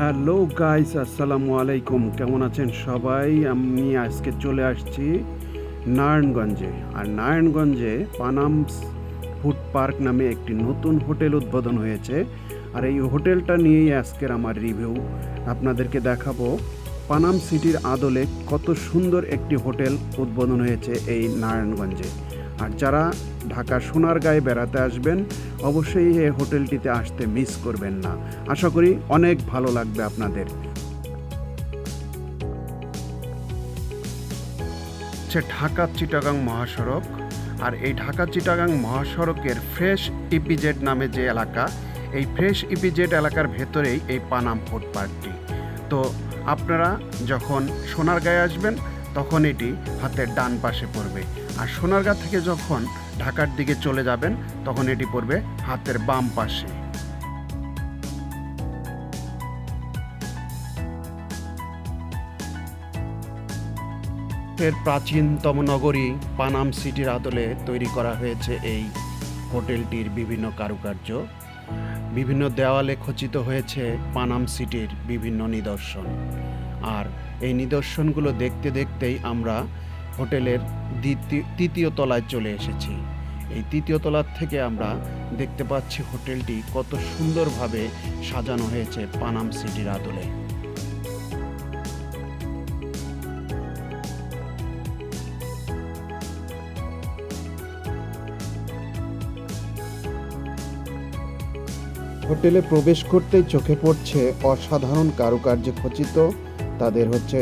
Hello guys আসসালামু আলাইকুম। কেমন আছেন সবাই? আমি আজকে চলে আসছি নারায়ণগঞ্জে। আর নারায়ণগঞ্জে পানামস ফুড পার্ক নামে একটি নতুন হোটেল উদ্বোধন হয়েছে। আর এই হোটেলটা নিয়েই আজকের আমার রিভিউ। আপনাদেরকে দেখাবো পানাম সিটির আদলে কত সুন্দর একটি হোটেল উদ্বোধন হয়েছে এই নারায়ণগঞ্জে। আর যারা ঢাকা সোনারগাঁয়ে বেড়াতে আসবেন। অবশ্যই এই হোটেলটিতে আসতে মিস করবেন না। আশা করি অনেক ভালো লাগবে আপনাদের। হচ্ছে ঢাকা চিটাগাং মহাসড়ক। আর এই ঢাকা চিটাগাং মহাসড়কের ফ্রেশ ইপিজেড নামে যে এলাকা, এই ফ্রেশ ইপিজেড এলাকার ভেতরেই এই পানাম ফুড পার্কটি। তো আপনারা যখন সোনারগাঁয়ে আসবেন, তখন এটি হাতের ডান পাশে পড়বে। আর সোনারগাঁ থেকে যখন ঢাকার দিকে চলে যাবেন, তখন এটি পড়বে হাতের বাম পাশে। এর প্রাচীনতম নগরী পানাম সিটির আদলে তৈরি করা হয়েছে এই হোটেলটির বিভিন্ন কারুকার্য। বিভিন্ন দেওয়ালে খচিত হয়েছে পানাম সিটির বিভিন্ন নিদর্শন। আর এই নিদর্শনগুলো দেখতে দেখতেই আমরা হোটেলের তৃতীয় তলায় চলে এসেছি। এই তৃতীয় তলার থেকে আমরা দেখতে পাচ্ছি হোটেলটি কত সুন্দরভাবে সাজানো হয়েছে পানাম সিটির আদলে। হোটেলে প্রবেশ করতেই চোখে পড়ছে অসাধারণ কারুকার্যে খচিত। তাদের হচ্ছে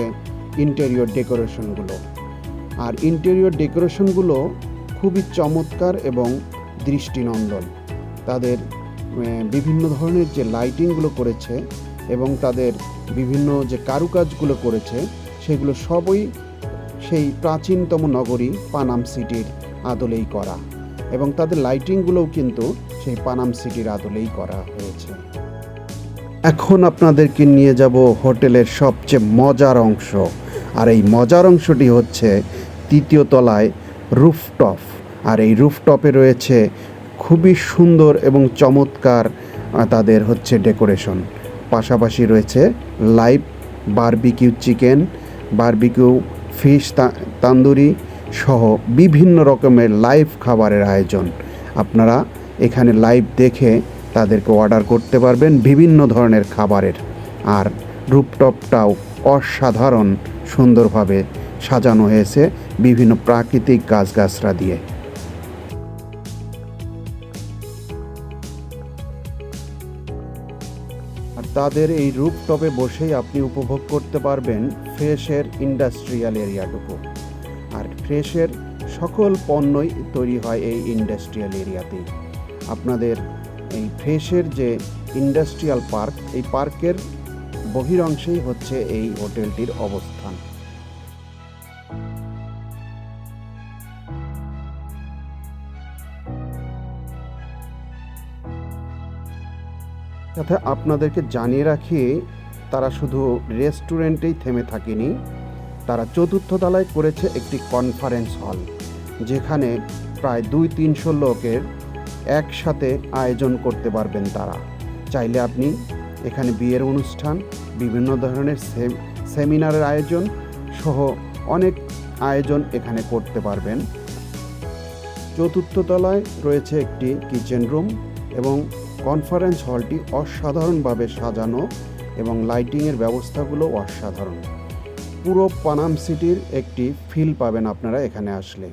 ইন্টেরিয়র ডেকোরেশনগুলো আর ইন্টেরিয়র ডেকোরেশনগুলো খুবই চমৎকার এবং দৃষ্টিনন্দন। তাদের বিভিন্ন ধরনের যে লাইটিংগুলো করেছে এবং তাদের বিভিন্ন যে কারুকাজগুলো করেছে, সেগুলো সবই সেই প্রাচীনতম নগরী পানাম সিটির আদলেই করা। এবং তাদের লাইটিংগুলোও কিন্তু সেই পানাম সিটির আদলেই করা হয়েছে। এখন আপনাদেরকে নিয়ে যাব হোটেলের সবচেয়ে মজার অংশ। আর এই মজার অংশটি হচ্ছে তৃতীয় তলায় রুফটপ। আর এই রুফটপে রয়েছে খুবই সুন্দর এবং চমৎকার তাদের হচ্ছে ডেকোরেশন। পাশাপাশি রয়েছে live barbecue chicken, barbecue fish tandoori সহ বিভিন্ন রকমের লাইভ খাবারের আয়োজন। আপনারা এখানে লাইভ দেখে তাদেরকে অর্ডার করতে পারবেন বিভিন্ন ধরনের খাবারের। আর রুপটপটাও অসাধারণ সুন্দরভাবে সাজানো হয়েছে বিভিন্ন প্রাকৃতিক গাছগাছরা দিয়ে। আর তাদের এই রুপটপে বসেই আপনি উপভোগ করতে পারবেন ফ্রেশের ইন্ডাস্ট্রিয়াল এরিয়াটুকু। আর ফ্রেশের সকল পণ্যই তৈরি হয় এই ইন্ডাস্ট্রিয়াল এরিয়াতেই। আপনাদের এই ফ্রেশের যে ইন্ডাস্ট্রিয়াল পার্ক, এই পার্কের বহিরংশেই হচ্ছে এই হোটেলটির অবস্থান। সাথে আপনাদেরকে জানিয়ে রাখি, তারা শুধু রেস্টুরেন্টেই থেমে থাকেনি, তারা চতুর্থ তলায় করেছে একটি কনফারেন্স হল, যেখানে প্রায় দুই তিনশো লোকের একসাথে আয়োজন করতে পারবেন তারা। চাইলে আপনি এখানে বিয়ের অনুষ্ঠান, বিভিন্ন ধরনের সেমিনারের আয়োজন সহ অনেক আয়োজন এখানে করতে পারবেন। চতুর্থ তলায় রয়েছে একটি কিচেন রুম এবং কনফারেন্স হলটি অসাধারণভাবে সাজানো এবং লাইটিংয়ের ব্যবস্থাগুলো অসাধারণ। পুরো পানাম সিটির একটি ফিল পাবেন আপনারা এখানে আসলে।